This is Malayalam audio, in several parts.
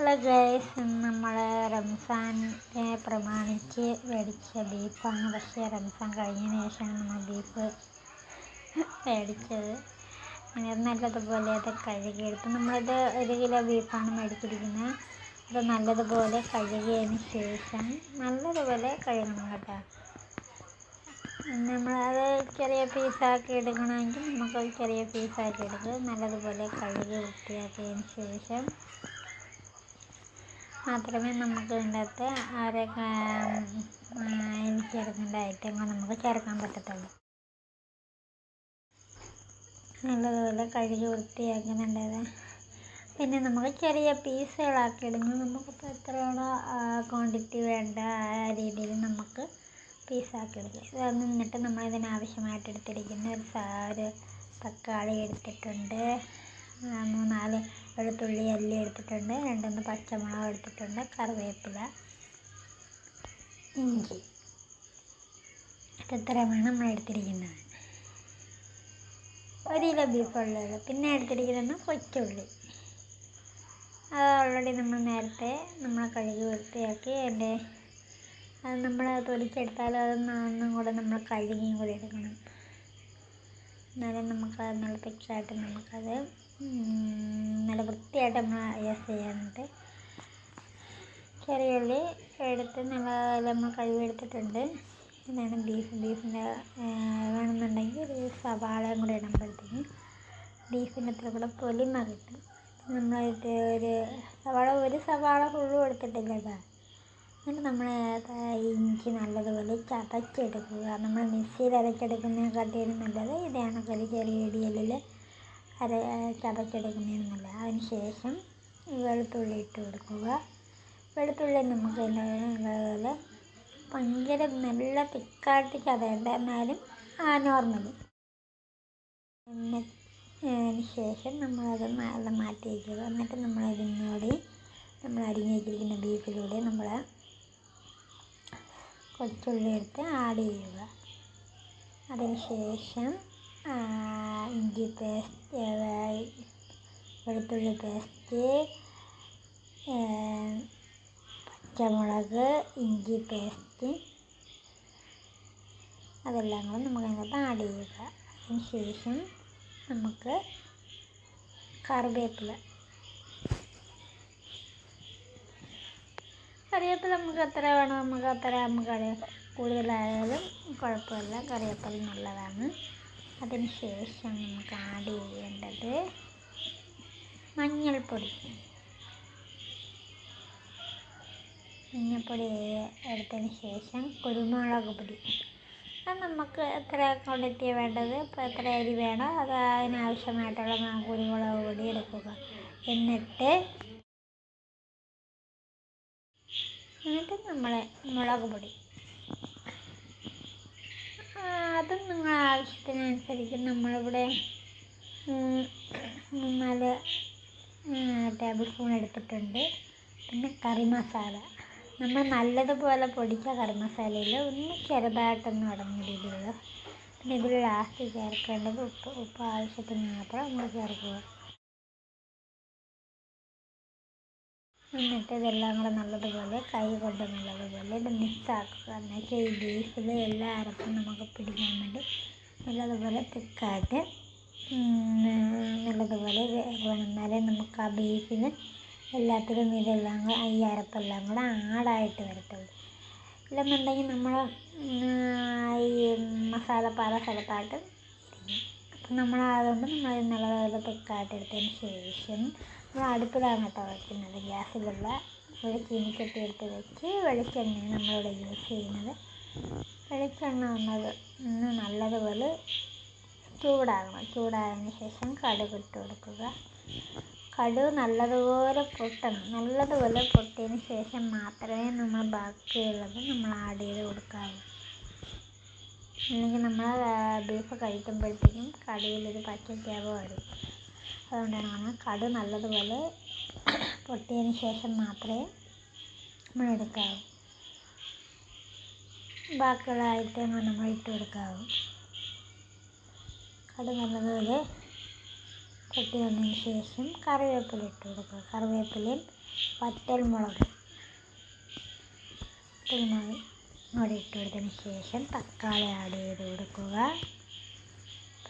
ഹലോ ഗൈസ് നമ്മൾ റംസാനെ പ്രമാണിച്ച് മേടിച്ച ബീഫാണ്. പക്ഷേ റംസാൻ കഴിഞ്ഞതിന് ശേഷമാണ് നമ്മൾ ബീഫ് മേടിച്ചത് അങ്ങനെ നല്ലതുപോലെ അത് കഴുകിയെടുത്ത് നമ്മളിത് ഒരു കിലോ ബീഫാണ് മേടിച്ചിരിക്കുന്നത്. അത് നല്ലതുപോലെ കഴുകിയതിന് ശേഷം നല്ലതുപോലെ കഴുകണം കേട്ടോ. നമ്മളത് ചെറിയ പീസാക്കി എടുക്കണമെങ്കിൽ നമുക്ക് ചെറിയ പീസാക്കി എടുക്കുക നല്ലതുപോലെ കഴുകി വൃത്തിയാക്കിയതിന് ശേഷം മാത്രമേ നമുക്ക് ഇതിന്റെ അകത്ത് അവരെ എനിക്ക് ചേർക്കേണ്ട ഐറ്റങ്ങൾ നമുക്ക് ചേർക്കാൻ പറ്റത്തുള്ളൂ. നല്ലതുപോലെ കഴുകി വൃത്തിയാക്കുന്നുണ്ടത്. പിന്നെ നമുക്ക് ചെറിയ പീസുകളാക്കി ഇടുന്നു നമുക്കിപ്പോൾ എത്രയാണോ ക്വാണ്ടിറ്റി വേണ്ട ആ രീതിയിൽ നമുക്ക് പീസാക്കി എടുക്കുക ഇത് നിന്നിട്ട് നമ്മൾ ഇതിനാവശ്യമായിട്ട് എടുത്തിരിക്കുന്ന ഒരു ഒരു തക്കാളി എടുത്തിട്ടുണ്ട്. മൂന്നാൽ വെളുത്തുള്ളി അല്ലി എടുത്തിട്ടുണ്ട് രണ്ടൊന്ന് പച്ചമുളക് എടുത്തിട്ടുണ്ട് കറിവേപ്പില ഇഞ്ചി. ഇത്രയുമാണ് നമ്മൾ എടുത്തിരിക്കുന്നത്. ഒരു കിലോ ബീഫ് ഉള്ളത് പിന്നെ എടുത്തിരിക്കുന്നത് കൊച്ചുള്ളി. അത് ഓൾറെഡി നമ്മൾ നേരത്തെ നമ്മൾ കഴുകി വൃത്തിയാക്കി അതിന്റെ അത് നമ്മൾ തൊലിച്ചെടുത്താൽ അത് ഒന്നും കൂടെ നമ്മൾ കഴുകിയും കൂടി എടുക്കണം. എന്നാലും നമുക്ക് നല്ല തിക്കായിട്ട് നമുക്കത് നല്ല വൃത്തിയായിട്ട് നമ്മൾ യൂസ് ചെയ്യാനുണ്ട്. ചെറിയ ഉള്ളി എടുത്ത് നല്ല നമ്മൾ കഴിവെടുത്തിട്ടുണ്ട് ഇതാണ് ബീഫ്. ബീഫിന്റെ വേണമെന്നുണ്ടെങ്കിൽ ഒരു സവാളയും കൂടെ ഇടുമ്പോഴത്തേക്കും ബീഫിന്റെ അത്ര കൂടെ പൊലിമ കിട്ടും. നമ്മൾ ഒരു സവാള ഒരു സവാള ഫുള്ളും എടുത്തിട്ടില്ല കേട്ടോ. എന്നിട്ട് നമ്മൾ ഇഞ്ചി നല്ലതുപോലെ ചതച്ചെടുക്കുക. നമ്മൾ മിക്സിയിൽ അരച്ചെടുക്കുന്നതിനെക്കാട്ടിയും നല്ലത് ഇതാണ്. കറി ചെറിയ ഇടിയലിൽ അര ചതച്ചെടുക്കുന്നതിന് നല്ലത് അതിന് ശേഷം വെളുത്തുള്ളി ഇട്ട് കൊടുക്കുക. വെളുത്തുള്ളി നമുക്ക് അതുപോലെ ഭയങ്കര നല്ല തിക്കായിട്ട് ചതയേണ്ട എന്നാലും ആ നോർമലി അതിന് ശേഷം നമ്മളത് നല്ല മാറ്റി വയ്ക്കുക. എന്നിട്ട് നമ്മൾ ഇതിനോട് നമ്മൾ അരിഞ്ഞ് വെച്ചിരിക്കുന്ന ബീഫിലൂടെ നമ്മൾ കൊച്ചുള്ളി എടുത്ത് ആഡ് ചെയ്യുക. അതിന് ശേഷം ഇഞ്ചി പേസ്റ്റ് വെളുത്തുള്ളി പേസ്റ്റ് പച്ചമുളക് ഇഞ്ചി പേസ്റ്റ് അതെല്ലാം കൂടെ നമുക്ക് അതിനകത്ത് ആഡ് ചെയ്യുക. അതിന് ശേഷം നമുക്ക് കറിവേപ്പില. കറിവേപ്പില നമുക്ക് എത്ര വേണം? നമുക്ക് അത്ര നമുക്ക് കൂടുതലായാലും കുഴപ്പമില്ല. കറിവേപ്പില നല്ലതാണ്. അതിന് ശേഷം നമുക്ക് ആഡ് ചെയ്യേണ്ടത് മഞ്ഞൾപ്പൊടി. മഞ്ഞൾപ്പൊടി എടുത്തതിന് ശേഷം കുരുമുളക് പൊടി. അത് നമുക്ക് എത്ര ക്വാണ്ടിറ്റി വേണ്ടത്? ഇപ്പോൾ എത്ര അരി വേണോ? അത് അതിനാവശ്യമായിട്ടുള്ള കുരുമുളക് പൊടി എടുക്കുക. എന്നിട്ട് എന്നിട്ട് നമ്മൾ മുളക് പൊടി. അതും നിങ്ങൾ ആവശ്യത്തിനനുസരിച്ച് നമ്മളിവിടെ നാല് ടേബിൾ സ്പൂൺ എടുത്തിട്ടുണ്ട്. പിന്നെ കറി മസാല. നമ്മൾ നല്ലതുപോലെ പൊടിച്ച കറി മസാലയിൽ ഒന്ന് ചെറുതായിട്ടൊന്ന് അടങ്ങിയ പിന്നെ ഇതിൽ ലാസ്റ്റ് ചേർക്കേണ്ടത് ഉപ്പ് ഉപ്പ് ആവശ്യത്തിന് മാത്രം നമ്മൾ ചേർക്കുക. എന്നിട്ട് ഇതെല്ലാം കൂടെ നല്ലതുപോലെ കൈ കൊണ്ട് നല്ലതുപോലെ ഇത് മിക്സാക്കുക. എന്നിട്ട് ഈ ബീഫിൽ എല്ലാ അരപ്പും നമുക്ക് പിടിക്കാൻ വേണ്ടി നല്ലതുപോലെ തിക്കായിട്ട് നല്ലതുപോലെ വേണം നമുക്ക് ആ ബീഫിന് എല്ലാത്തിലും ഇതെല്ലാം കൂടെ ഈ അരപ്പെല്ലാം കൂടെ ആടായിട്ട് വരത്തുള്ളൂ. ഇല്ലെന്നുണ്ടെങ്കിൽ നമ്മൾ ഈ മസാല പല സ്ഥലത്തായിട്ട് അപ്പം നമ്മൾ അതുകൊണ്ട് നമ്മൾ നല്ലതുപോലെ തിക്കായിട്ട് എടുത്തതിന് ശേഷം നമ്മൾ അടുപ്പിലാണ് കേട്ടോ വയ്ക്കുന്നത് ഗ്യാസിലുള്ള ഒരു ചീനിച്ചട്ടി എടുത്ത് വെച്ച് വെളിച്ചെണ്ണയാണ് നമ്മളിവിടെ യൂസ് ചെയ്യുന്നത്. വെളിച്ചെണ്ണ വന്നത് ഒന്ന് നല്ലതുപോലെ ചൂടാകണം. ചൂടായതിന് ശേഷം കടുക് ഇട്ട് കൊടുക്കുക. കടുക് നല്ലതുപോലെ പൊട്ടണം. നല്ലതുപോലെ പൊട്ടിയതിന് ശേഷം മാത്രമേ നമ്മൾ ബാക്കിയുള്ളത് നമ്മൾ ആഡ് ചെയ്ത് കൊടുക്കാവൂ. അല്ലെങ്കിൽ നമ്മൾ ബീഫ് കഴിക്കുമ്പോഴത്തേക്കും കടുകിലൊരു പച്ചച്ചാവ് വരും അതുകൊണ്ടാണ് കടു നല്ലതുപോലെ പൊട്ടിയതിന് ശേഷം മാത്രമേ നമ്മൾ എടുക്കാവൂ. ബാക്കിയുള്ള ഐറ്റങ്ങൾ നമ്മൾ ഇട്ട് കൊടുക്കാവൂ. കടു നല്ലതുപോലെ പൊട്ടി വന്നതിന് ശേഷം കറിവേപ്പില ഇട്ട് കൊടുക്കുക. കറിവേപ്പിലയും വറ്റൽമുളക് വറ്റൽമുളക് കൂടി ഇട്ട് കൊടുത്തതിന് ശേഷം തക്കാളി ആഡ് ചെയ്ത് കൊടുക്കുക.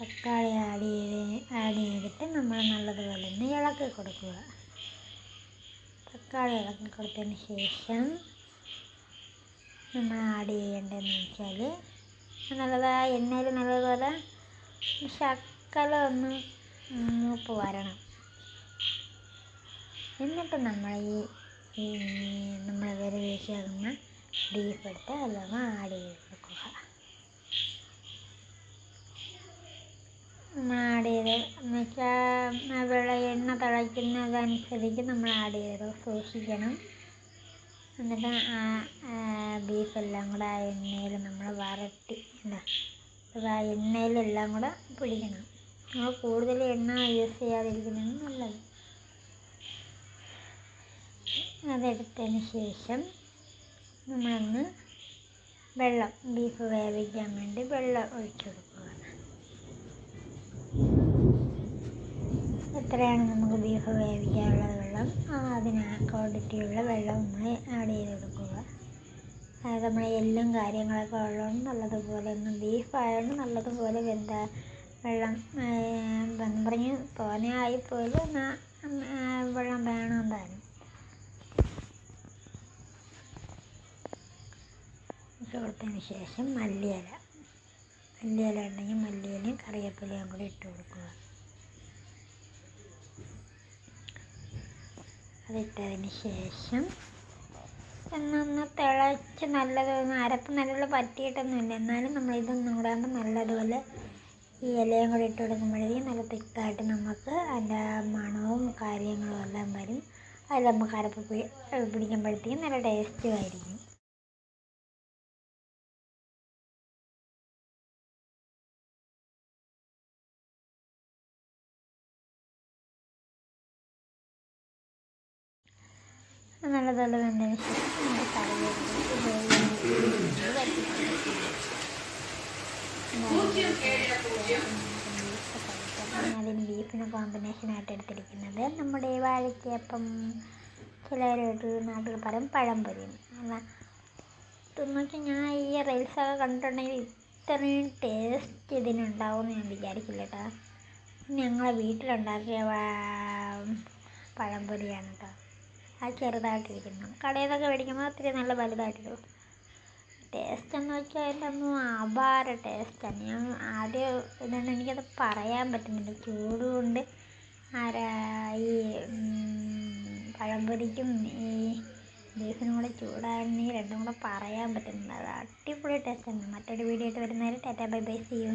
തക്കാളി ആഡ് ചെയ്ത് ആഡ് ചെയ്തിട്ട് നമ്മൾ നല്ലതുപോലെ ഒന്ന് ഇളക്കി കൊടുക്കുക. തക്കാളി ഇളക്കി കൊടുത്തതിന് ശേഷം നമ്മൾ ആഡ് ചെയ്യേണ്ടതെന്ന് വെച്ചാൽ നല്ലതാ എണ്ണയിൽ നല്ലതുപോലെ ശക്കല ഒന്ന് മൂപ്പ് വരണം. എന്നിട്ട് നമ്മൾ ഈ നമ്മൾ വേറെ വെച്ചേക്കുന്ന ബീഫ് എടുത്ത് എല്ലാം ആഡ് ചെയ്ത് കൊടുക്കുക നമ്മൾ ആഡ് ചെയ്ത് എന്ന് വെച്ചാൽ വെള്ളം എണ്ണ അതനുസരിച്ച് നമ്മൾ ആഡ് ചെയ്ത് സൂക്ഷിക്കണം. എന്നിട്ട് ആ ബീഫെല്ലാം കൂടെ ആ എണ്ണയിൽ നമ്മൾ വരട്ടി എന്താ ആ എണ്ണയിലെല്ലാം കൂടെ പിടിക്കണം. നമ്മൾ കൂടുതൽ എണ്ണ യൂസ് ചെയ്യാതിരിക്കുന്നതാണ് നല്ലത്. അതെടുത്തതിന് ശേഷം നമ്മളൊന്ന് വെള്ളം ബീഫ് വേവിക്കാൻ വേണ്ടി വെള്ളം ഒഴിച്ചു കൊടുക്കുക എത്രയാണ് നമുക്ക് ബീഫ് വേവിക്കാനുള്ള വെള്ളം അതിന് ക്വാണ്ടിറ്റിയുള്ള വെള്ളം നമ്മൾ ആഡ് ചെയ്ത് കൊടുക്കുക അതായത് നമ്മൾ എല്ലും കാര്യങ്ങളൊക്കെ ഉള്ളതുകൊണ്ട് നല്ലതുപോലെ ഒന്ന് ബീഫ് ആയതുകൊണ്ട് നല്ലതുപോലെ വെന്ത വെള്ളം എന്ന് പറഞ്ഞ് തോനെ ആയിപ്പോയാലും എന്നാൽ വെള്ളം വേണം താനും കൊടുത്തതിന് ശേഷം മല്ലിയില. മല്ലിയില ഉണ്ടെങ്കിൽ മല്ലിയിലയും കറിവേപ്പിലയും കൂടി ഇട്ട് കൊടുക്കുക. അതിട്ടതിന് ശേഷം എന്നൊന്ന് തിളച്ച് നല്ലതൊന്ന് അരപ്പ് നല്ലപോലെ പറ്റിയിട്ടൊന്നുമില്ല. എന്നാലും നമ്മൾ ഇതൊന്നും കൂടാണ്ട് നല്ലതുപോലെ ഈ ഇലയും കൂടി ഇട്ട് കൊടുക്കുമ്പോഴേക്കും നല്ല തിക്കായിട്ട് നമുക്ക് അതിന്റെ മണവും കാര്യങ്ങളും എല്ലാം വരും. അതിൽ നമുക്ക് അരപ്പ് പിടിക്കുമ്പോഴത്തേക്കും നല്ല ടേസ്റ്റും നല്ലതുപോലെ വെന്തതിന് ശേഷം നമ്മൾ കറി അതിന് ബീഫിന് കോമ്പിനേഷനായിട്ട് എടുത്തിരിക്കുന്നത് നമ്മുടെ വാഴയ്ക്കപ്പം ചിലവരൊരു നാട്ടിൽ പറയും പഴംപൊരിയും തിന്നിട്ട് ഞാൻ ഈ റീൽസൊക്കെ കണ്ടിട്ടുണ്ടെങ്കിൽ ഇത്രയും ടേസ്റ്റ് ഇതിനുണ്ടാവും എന്ന് ഞാൻ വിചാരിക്കില്ല കേട്ടോ ഞങ്ങളെ വീട്ടിലുണ്ടാക്കിയ പഴംപൊരിയാണ് കേട്ടോ ആ ചെറുതായിട്ടിരിക്കുന്നു. കടയിൽ നിന്നൊക്കെ മേടിക്കുമ്പോൾ ഒത്തിരി നല്ല വലുതായിട്ടിരിക്കും ടേസ്റ്റ് എന്ന് വെച്ചാൽ അതിന്റെ ഒന്നും അപാര ടേസ്റ്റാണ് ഞാൻ ആദ്യം ഇതുകൊണ്ട് എനിക്കത് പറയാൻ പറ്റുന്നില്ല. ചൂട് കൊണ്ട് ആരാ ഈ പഴംപൊരിക്കും ഈ ബീഫിനും കൂടെ ചൂടായിരുന്നു രണ്ടും കൂടെ പറയാൻ പറ്റുന്നില്ല. അത് അടിപൊളി ടേസ്റ്റാണ് മറ്റൊരു വീഡിയോ ആയിട്ട് വരുന്നവരെ tata bye bye see you